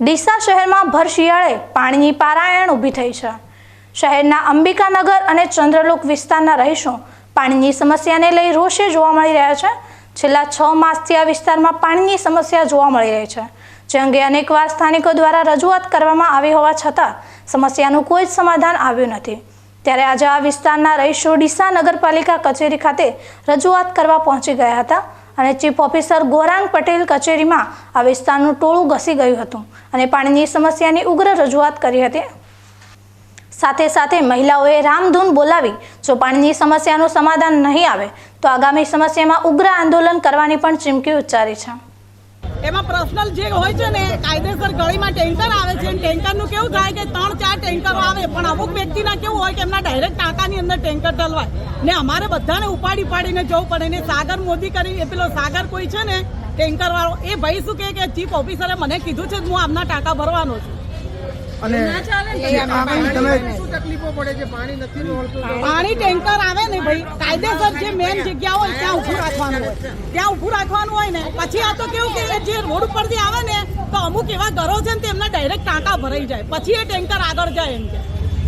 ડીસા શહેરમાં ભર શિયાળે પાણીની પારાયણ ઊભી થઈ છે. શહેરના અંબિકાનગર અને ચંદ્રલોક વિસ્તારના રહીશો પાણીની સમસ્યાને લઈ રોષે જોવા મળી રહ્યા છે. છેલ્લા છ માસથી આ વિસ્તારમાં પાણીની સમસ્યા જોવા મળી રહી છે. જે અંગે અનેકવાર સ્થાનિકો દ્વારા રજૂઆત કરવામાં આવી હોવા છતાં સમસ્યાનું કોઈ જ સમાધાન આવ્યું નથી. ત્યારે આજે આ વિસ્તારના રહીશો ડીસા નગરપાલિકા કચેરી ખાતે રજૂઆત કરવા પહોંચી ગયા હતા. અને ચીફ ઓફિસર ગોરાંગ પટેલ કચેરીમાં આ વિસ્તારનું ટોળું ઘસી ગયું હતું અને પાણીની સમસ્યાની ઉગ્ર રજૂઆત કરી હતી. સાથે સાથે મહિલાઓએ રામધૂન બોલાવી, જો પાણીની સમસ્યાનું સમાધાન નહીં આવે, તો આગામી સમસ્યામાં ઉગ્ર આંદોલન કરવાની પણ ચીમકી ઉચ્ચારી છે. એમાં પર્સનલ જે હોય છે ને, કાયદેસર ગળીમાં ટેન્કર આવે છે ટેન્કરનું કેવું થાય કે ત્રણ ચાર ટેન્કરો આવે, પણ અમુક વ્યક્તિના કેવું હોય કે એમના ડાયરેક્ટ ટાંકાની અંદર ટેન્કર ઠલવાય ને અમારે બધાને ઉપાડી પાડીને જવું પડે ને સાગર મોદી કરી એ પેલો સાગર કોઈ છે ને ટેન્કર વાળો એ ભાઈ શું કહે કે ચીફ ઓફિસરે મને કીધું છે હું આમના ટાંકા ભરવાનો છું. અને આગળ તમે શું તકલીફો પડે છે? પાણી ટેન્કર આવે ને ભાઈ કાયદેસર જે મેન જગ્યા હોય ત્યાં ઊભું રાખવાનું હોય. ત્યાં ઊભું રાખવાનું હોય ને પછી આ તો કેવું કે જે રોડ ઉપરથી આવે ને તો અમુક એવા ઘરો છે ને તેમના ડાયરેક્ટ ટાંકા ભરાઈ જાય. પછી એ ટેન્કર આગળ જાય એમ કે.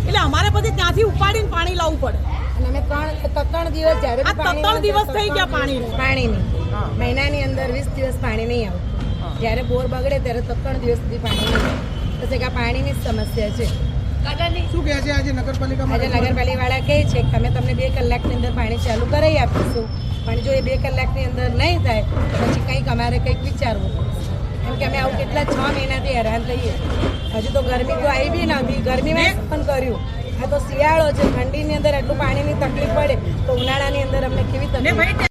એટલે અમારે પછી ત્યાંથી ઉપાડીને પાણી લાવવું પડે. અને અમે ત્રણ ત્રણ દિવસ જ્યારે પાણી ત્રણ દિવસ થઈ ગયા પાણી પાણીની. મહિનાની અંદર વીસ દિવસ પાણી નહીં આવે. જ્યારે બોર બગડે ત્યારે ત્રણ દિવસ સુધી પાણી નહીં આવે. તો કે આ પાણીની જ સમસ્યા છે. શું કહે છે આજે નગરપાલિકામાં આજે નગરપાલિકાવાળા કહે છે કે અમે તમને બે કલાકની અંદર પાણી ચાલુ કરાવી આપીશું. પણ જો એ બે કલાકની અંદર નહીં થાય તો પછી કંઈક અમારે કંઈક વિચારવું કેમ કે અમે આવું કેટલા છ મહિનાથી હેરાન થઈએ. હજુ તો ગરમી તો આવી બી નથી ગરમીમાં પણ કર્યું? આ તો શિયાળો છે, ઠંડીની અંદર એટલું પાણીની તકલીફ પડે તો ઉનાળાની અંદર અમને કેવી તકલીફ?